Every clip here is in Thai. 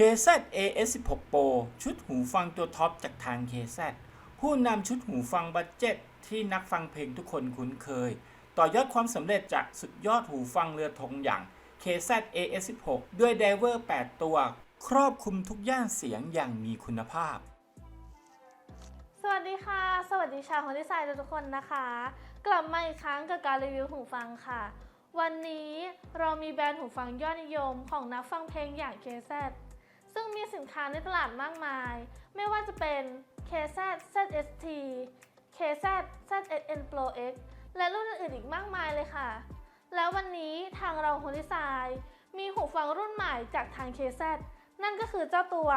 KZ AS16 Pro ชุดหูฟังตัวท็อปจากทาง KZ ผู้นำชุดหูฟังบัดเจ็ตที่นักฟังเพลงทุกคนคุ้นเคย ต่อยอดความสำเร็จจากสุดยอดหูฟังเรือธงอย่าง KZ AS16 ด้วยไดเวอร์ 8 ตัว ครอบคลุมทุกย่านเสียงอย่างมีคุณภาพ สวัสดีค่ะ สวัสดีชาวคอนดีไซน์ทุกคนนะคะ กลับมาอีกครั้งกับการรีวิวหูฟังค่ะ วันนี้เรามีแบรนด์หูฟังยอดนิยมของนักฟังเพลงอย่าง KZ ซึ่งมีสินค้าในตลาดมากมาย ไม่ว่าจะเป็น KZ ZST KZ ZSN Pro X และรุ่นอื่นอีกมากมายเลยค่ะ แล้ววันนี้ทางเราคอนดีไซน์มีหูฟังรุ่นใหม่จากทาง KZ นั่นก็คือเจ้าตัว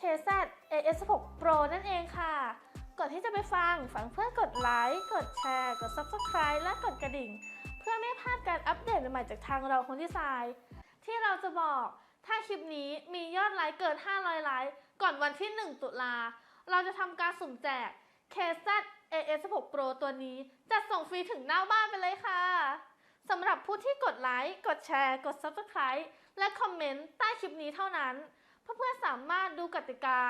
KZ AS6 Pro นั่นเองค่ะ ก่อนที่จะไปฟังฟังเพื่อกดไลค์ กดแชร์ กด Subscribe และกดกระดิ่ง เพื่อไม่พลาดการอัปเดตใหม่จากทางเราคนที่ทาย ที่เราจะบอก ถ้าคลิปนี้มียอดไลค์เกิน 500 ไลค์ก่อนวันที่ 1 ตุลา เราจะทำการสุ่มแจก KZ AS6 Pro ตัวนี้จะส่งฟรีถึงหน้าบ้านไปเลยค่ะ สำหรับผู้ที่กดไลค์ กดแชร์ กด Subscribe และคอมเมนต์ใต้คลิปนี้เท่านั้น เพื่อนๆสามารถดูกติกา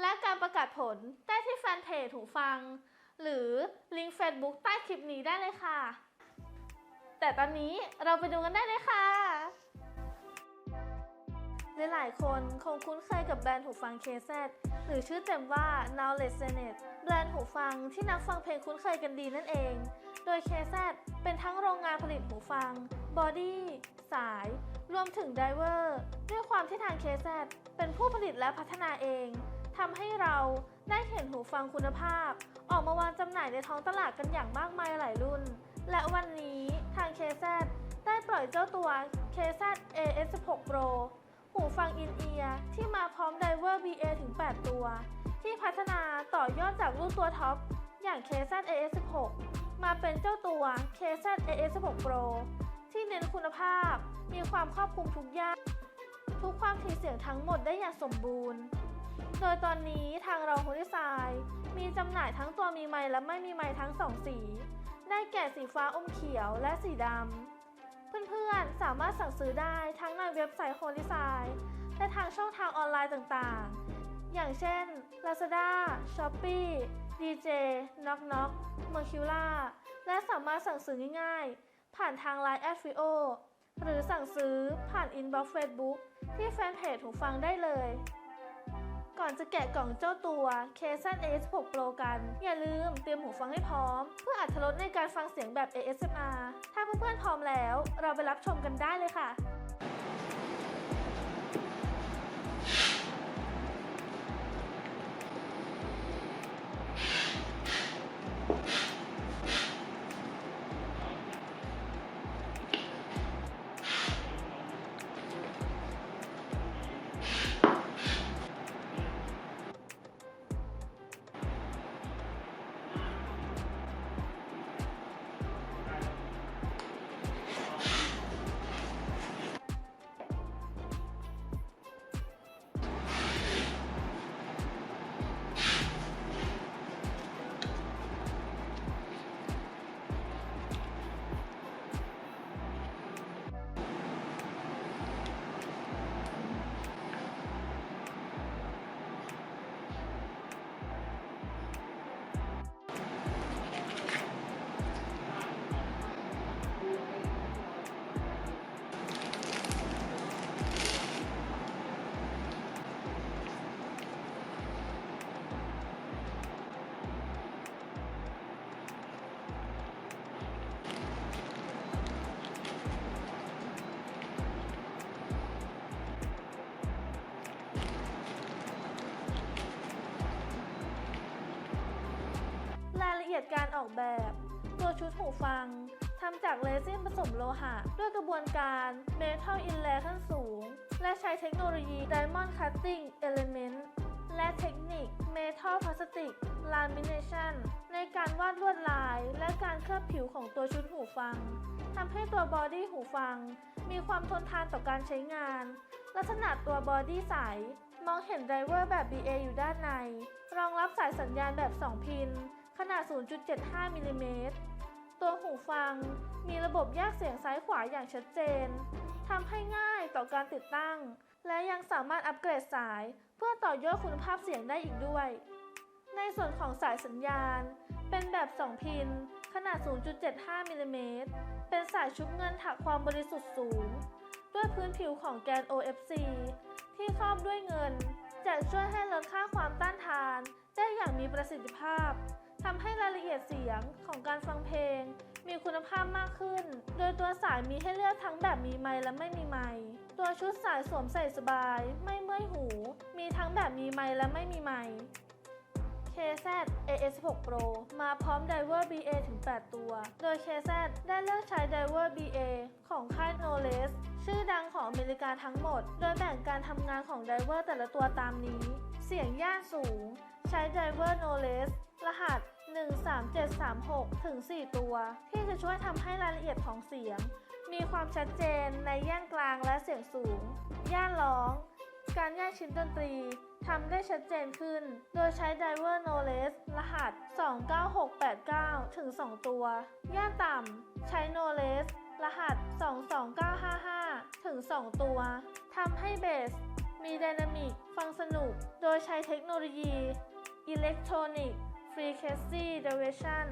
และการประกาศผลได้ที่แฟนเพจหูฟัง หรือลิงก์ Facebook ใต้คลิปนี้ได้เลยค่ะ แต่ตอนนี้เราไปดูกันได้เลยค่ะ หลายๆ คนคงคุ้นเคยกับแบรนด์หูฟัง KZ หรือชื่อเต็มว่า Knowledge Zenet แบรนด์หูฟังที่นักฟังเพลงคุ้นเคยกันดีนั่นเอง โดย KZ เป็นทั้งโรงงานผลิตหูฟัง บอดี้ สาย รวมถึงไดเวอร์ ด้วยความที่ทาง KZ เป็นผู้ผลิตและพัฒนาเองทำให้เราได้เห็นหูฟังคุณภาพ ออกมาวางจำหน่ายในท้องตลาดกันอย่างมากมายหลายรุ่น และวันนี้ทาง KZ ได้ปล่อยเจ้าตัว KZ AS16 Pro หูฟังอินเอียร์ที่มาพร้อมไดเวอร์ BA ถึง 8 ตัว ที่พัฒนาต่อยอดจากรุ่นตัวท็อป อย่าง KZ AS16 มาเป็นเจ้าตัว KZ AS16 Pro ที่เน้นคุณภาพ มีความครอบคลุมทุกอย่างทุกความถี่เสียงทั้งหมดได้อย่างสมบูรณ์ โดยตอนนี้ทางเราฮูดีไซน์มีจำหน่ายทั้งตัวมีไมค์และไม่มีไมค์ทั้งสองสี ได้แก่สีฟ้าอมเขียวและสีดำ เพื่อนๆ สามารถสั่งซื้อได้ทั้งในเว็บไซต์โฮดีไซน์และทางช่องทางออนไลน์ต่างๆ อย่างเช่น Lazada, Shopee, DJ, Knock Knock, Mercula และสามารถสั่งซื้อง่ายๆ ผ่านทาง Line a d f i o หรือสั่งซื้อผ่าน Inbox Facebook ที่แฟนเพจหูฟังได้เลย ก่อนจะแกะกล่องเจ้าตัว KZ AS6 Pro กัน อย่าลืมเตรียมหูฟังให้พร้อม เพื่ออัดรสในการฟังเสียงแบบ ASMR ถ้าเพื่อนๆพร้อมแล้ว เราไปรับชมกันได้เลยค่ะ การออกแบบ ตัวชุดหูฟังทำจากเรซินผสมโลหะ ด้วยกระบวนการ Metal Inlay ขั้นสูง และใช้เทคโนโลยี Diamond Cutting Element และเทคนิค Metal Plastic Lamination ในการวาดลวดลายและการเคลือบผิวของตัวชุดหูฟังทำให้ตัวบอดี้หูฟัง มีความทนทานต่อการใช้งาน ลักษณะตัวบอดี้ใส มองเห็นไดรเวอร์แบบ BA อยู่ด้านใน รองรับสายสัญญาณแบบ 2 พิน ขนาด 0.75มิลลิเมตร ตัวหูฟังมีระบบแยกเสียงซ้ายขวาอย่างชัดเจน ทำให้ง่ายต่อการติดตั้ง และยังสามารถอัปเกรดสาย เพื่อต่อยอดคุณภาพเสียงได้อีกด้วย ในส่วนของสายสัญญาณ เป็นแบบ 2 พิน ขนาด 0.75มิลลิเมตร เป็นสายชุบเงินถักความบริสุทธิ์สูง ด้วยพื้นผิวของแกน OFC ที่ครอบด้วยเงินจะช่วยให้ลดค่าความต้านทานได้อย่างมีประสิทธิภาพ ทำให้รายละเอียดเสียงของการฟังเพลง มีคุณภาพมากขึ้น โดยตัวสายมีให้เลือกทั้งแบบมีไมค์และไม่มีไมค์ตัวชุดสายสวมใส่สบาย ไม่เมื่อยหู มีทั้งแบบมีไมค์และไม่มีไมค์ KZ AS6 Pro มาพร้อม Diver BA ถึง 8 ตัว โดย KZ ได้เลือกใช้ Diver BA ของค่าย Knowles ชื่อดังของอเมริกาทั้งหมด โดยแบ่งการทำงานของ Diver แต่ละตัวตามนี้ สียงย่านสูง ใช้ Diver no less รหัส 13736 ถึง 4 ตัว ที่จะช่วยทำให้รายละเอียดของเสียง มีความชัดเจนในย่านกลางและเสียงสูง ย่านร้อง การแยกชิ้นดนตรีทำได้ชัดเจนขึ้น โดยใช้ Diver no less รหัส 29689 ถึง 2 ตัว ย่านต่ำ ใช้ no less รหัส 22955 ถึง 2 ตัว ทำให้เบส มีไดนามิก ฟังสนุก โดยใช้เทคโนโลยี Electronic Frequency Derivation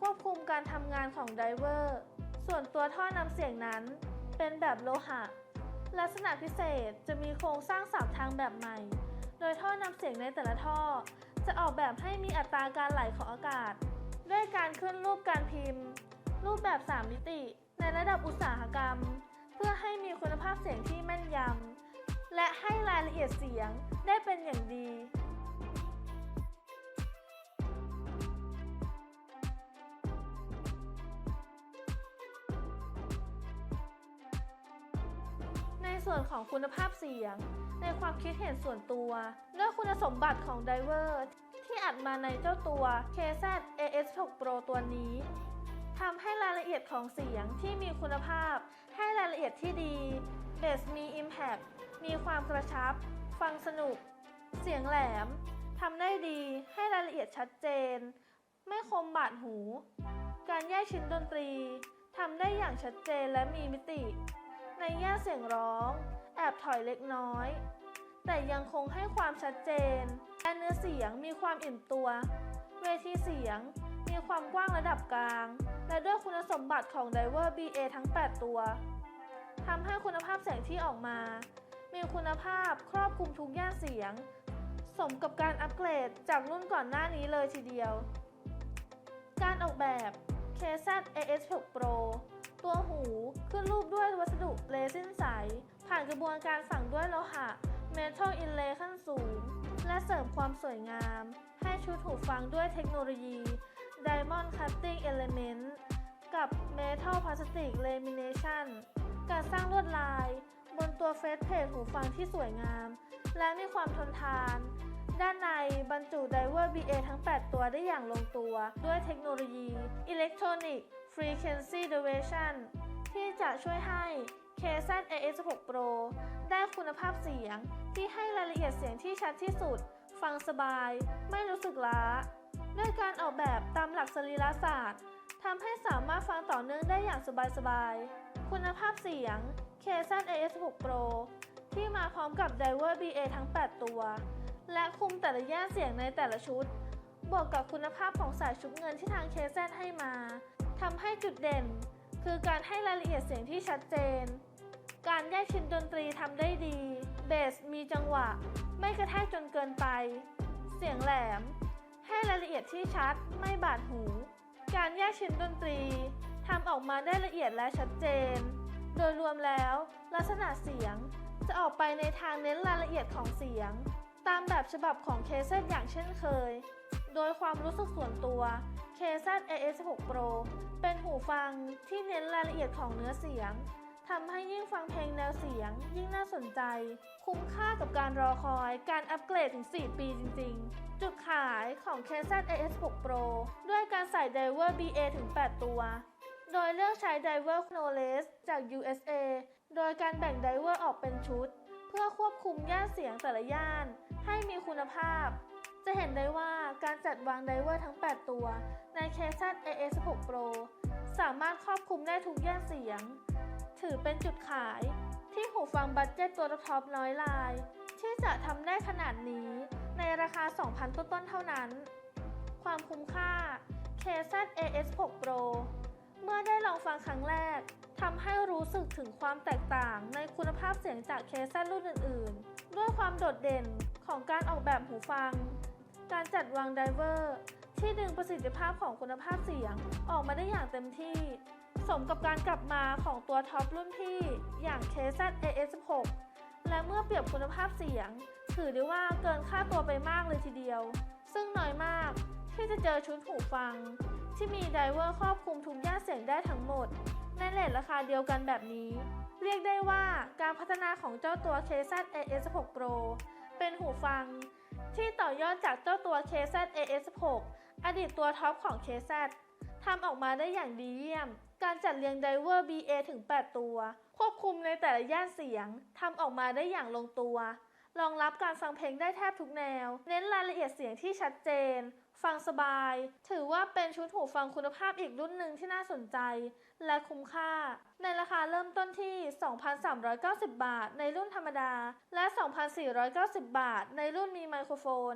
ควบคุมการทำงานของไดเวอร์ ส่วนตัวท่อนำเสียงนั้นเป็นแบบโลหะ ลักษณะพิเศษจะมีโครงสร้างสามทางแบบใหม่ โดยท่อนำเสียงในแต่ละท่อ จะออกแบบให้มีอัตราการไหลของอากาศ ด้วยการขึ้นรูปการพิมพ์ รูปแบบ 3 มิติ ในระดับอุตสาหกรรม เพื่อให้มีคุณภาพเสียงที่แม่นยำ และให้รายละเอียดเสียงได้เป็นอย่างดี ในส่วนของคุณภาพเสียง ในความคิดเห็นส่วนตัว ด้วยคุณสมบัติของไดเวอร์ที่อัดมาในเจ้าตัว KZ AS6 Pro ตัวนี้ทำให้รายละเอียดของเสียงที่มีคุณภาพ ให้รายละเอียดที่ดีเบสมี Impact มีความกระชับ ฟังสนุก เสียงแหลม ทำได้ดี ให้รายละเอียดชัดเจน ไม่คมบาดหู การแยกชิ้นดนตรี ทำได้อย่างชัดเจนและมีมิติ ในแง่เสียงร้อง แอบถอยเล็กน้อย แต่ยังคงให้ความชัดเจน และเนื้อเสียงมีความอิ่มตัว เวทีเสียงมีความกว้างระดับกลาง และด้วยคุณสมบัติของ Diver BA ทั้ง 8 ตัวทำให้คุณภาพเสียงที่ออกมา มีคุณภาพครอบคลุมทุกย่านเสียง สมกับการอัปเกรดจากรุ่นก่อนหน้านี้เลยทีเดียว การออกแบบ KZ AS6 Pro ตัวหูขึ้นรูปด้วยวัสดุเรซินใส ผ่านกระบวนการฝังด้วยโลหะ Metal Inlay ขั้นสูง และเสริมความสวยงาม ให้ชุดหูฟังด้วยเทคโนโลยี Diamond Cutting Element กับ Metal Plastic Lamination การสร้างลวดลาย บนตัวเฟสเพจหูฟังที่สวยงาม และมีความทนทาน ด้านในบรรจุ Diver BA ทั้ง 8 ตัวได้อย่างลงตัว ด้วยเทคโนโลยี Electronic Frequency Derivation ที่จะช่วยให้ KZ AS6 Pro ได้คุณภาพเสียงที่ให้รายละเอียดเสียงที่ชัดที่สุด ฟังสบาย ไม่รู้สึกล้า ด้วยการออกแบบตามหลักสรีรศาสตร์ทำให้สามารถฟังต่อเนื่องได้อย่างสบายๆ คุณภาพเสียง KZ AS6 Pro ที่มาพร้อมกับ Diver BA ทั้ง 8 ตัว และคุมแต่ละย่านเสียงในแต่ละชุด บวกกับคุณภาพของสายชุบเงินที่ทาง KZ ให้มาทำให้จุดเด่น คือการให้รายละเอียดเสียงที่ชัดเจน การแยกชิ้นดนตรีทำได้ดี เบสมีจังหวะ ไม่กระแทกจนเกินไป เสียงแหลม ให้รายละเอียดที่ชัด ไม่บาดหู การแยกชิ้นดนตรีทำออกมาได้ละเอียดและชัดเจน โดยรวมแล้ว ลักษณะเสียงจะออกไปในทางเน้นรายละเอียดของเสียง ตามแบบฉบับของ KZ อย่างเช่นเคย โดยความรู้สึกส่วนตัว KZ AS6 Pro เป็นหูฟังที่เน้นรายละเอียดของเนื้อเสียงทำให้ยิ่งฟังเพลงแนวเสียง ยิ่งน่าสนใจ คุ้มค่ากับการรอคอยการอัปเกรดถึง 4 ปีจริง ๆ จุดขายของ KZ AS6 Pro ด้วยการใส่ Diver BA ถึง 8 ตัว โดยเลือกใช้ Diver Knowles จาก USA โดยการแบ่ง Diver ออกเป็นชุด เพื่อควบคุมย่านเสียงแต่ละย่าน ให้มีคุณภาพ จะเห็นได้ว่าการจัดวางไดเวอร์ทั้ง 8 ตัว ใน KZ AS6 Pro สามารถครอบคลุมได้ทุกย่านเสียง ถือเป็นจุดขายที่หูฟังบัตเจ็ตตัวท็อปน้อยลาย ที่จะทำได้ขนาดนี้ ในราคา 2,000 ต้นๆเท่านั้น ความคุ้มค่า KZ AS6 Pro เมื่อได้ลองฟังครั้งแรกทำให้รู้สึกถึงความแตกต่างในคุณภาพเสียงจาก KZ รุ่นอื่น ๆ ด้วยความโดดเด่นของการออกแบบหูฟัง การจัดวางไดเวอร์ที่ดึงประสิทธิภาพของคุณภาพเสียงออกมาได้อย่างเต็มที่ สมกับการกลับมาของตัวท็อปรุ่นพี่อย่าง KZ AS16 และเมื่อเปรียบคุณภาพเสียง ถือได้ว่าเกินค่าตัวไปมากเลยทีเดียว ซึ่งน้อยมากที่จะเจอชุดหูฟัง ที่มีไดเวอร์ครอบคลุมทุกย่านเสียงได้ทั้งหมด ในเลทราคาเดียวกันแบบนี้ เรียกได้ว่าการพัฒนาของเจ้าตัว KZ AS6 Pro เป็นหูฟัง ที่ต่อยอดจากเจ้าตัว KZ AS6 อดีตตัวท็อปของ KZ ทำออกมาได้อย่างดีเยี่ยม การจัดเรียงไดเวอร์ BA ถึง 8 ตัว ควบคุมในแต่ละย่านเสียง ทำออกมาได้อย่างลงตัว รองรับการฟังเพลงได้แทบทุกแนว เน้นรายละเอียดเสียงที่ชัดเจน ฟังสบาย ถือว่าเป็นชุดหูฟังคุณภาพอีกรุ่นหนึ่งที่น่าสนใจ และคุ้มค่า ในราคาเริ่มต้นที่ 2,390 บาท ในรุ่นธรรมดา และ 2,490 บาท ในรุ่นมีไมโครโฟน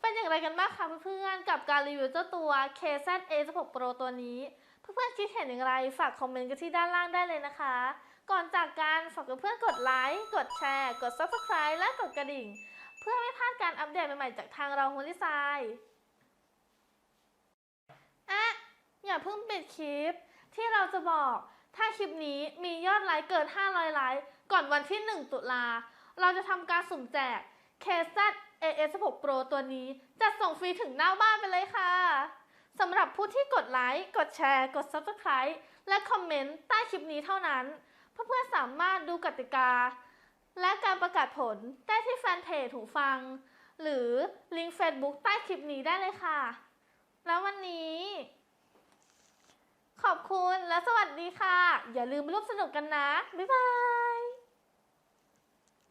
เป็นอย่างไรกันบ้างคะเพื่อนๆ กับการรีวิวเจ้าตัว KZ A16 Pro ตัวนี้ เพื่อนๆคิดเห็นอย่างไร ฝากคอมเมนต์กันที่ด้านล่างได้เลยนะคะ ก่อนจากการฝากเพื่อนๆกดไลค์ กดแชร์ กด Subscribe และกดกระดิ่ง เพื่อไม่พลาดการอัปเดตใหม่ๆจากทางเราฮูลิซายอะอย่าเพิ่งปิดคลิป ที่เราจะบอก ถ้าคลิปนี้มียอดไลค์เกิน 500 ไลค์ก่อนวันที่ 1 ตุลา เราจะทำการสุ่มแจก KZ AS6 Pro ตัวนี้ จะส่งฟรีถึงหน้าบ้านไปเลยค่ะสำหรับผู้ที่กดไลค์ กดแชร์ กด Subscribe และคอมเมนต์ใต้คลิปนี้เท่านั้น เพื่อนๆสามารถดูกติกา และการประกาศผลได้ที่แฟนเพจหูฟัง หรือลิงก์ Facebook ใต้คลิปนี้ได้เลยค่ะ แล้ววันนี้ ขอบคุณและสวัสดีค่ะ อย่าลืมร่วมสนุกกันนะ บ๊ายบาย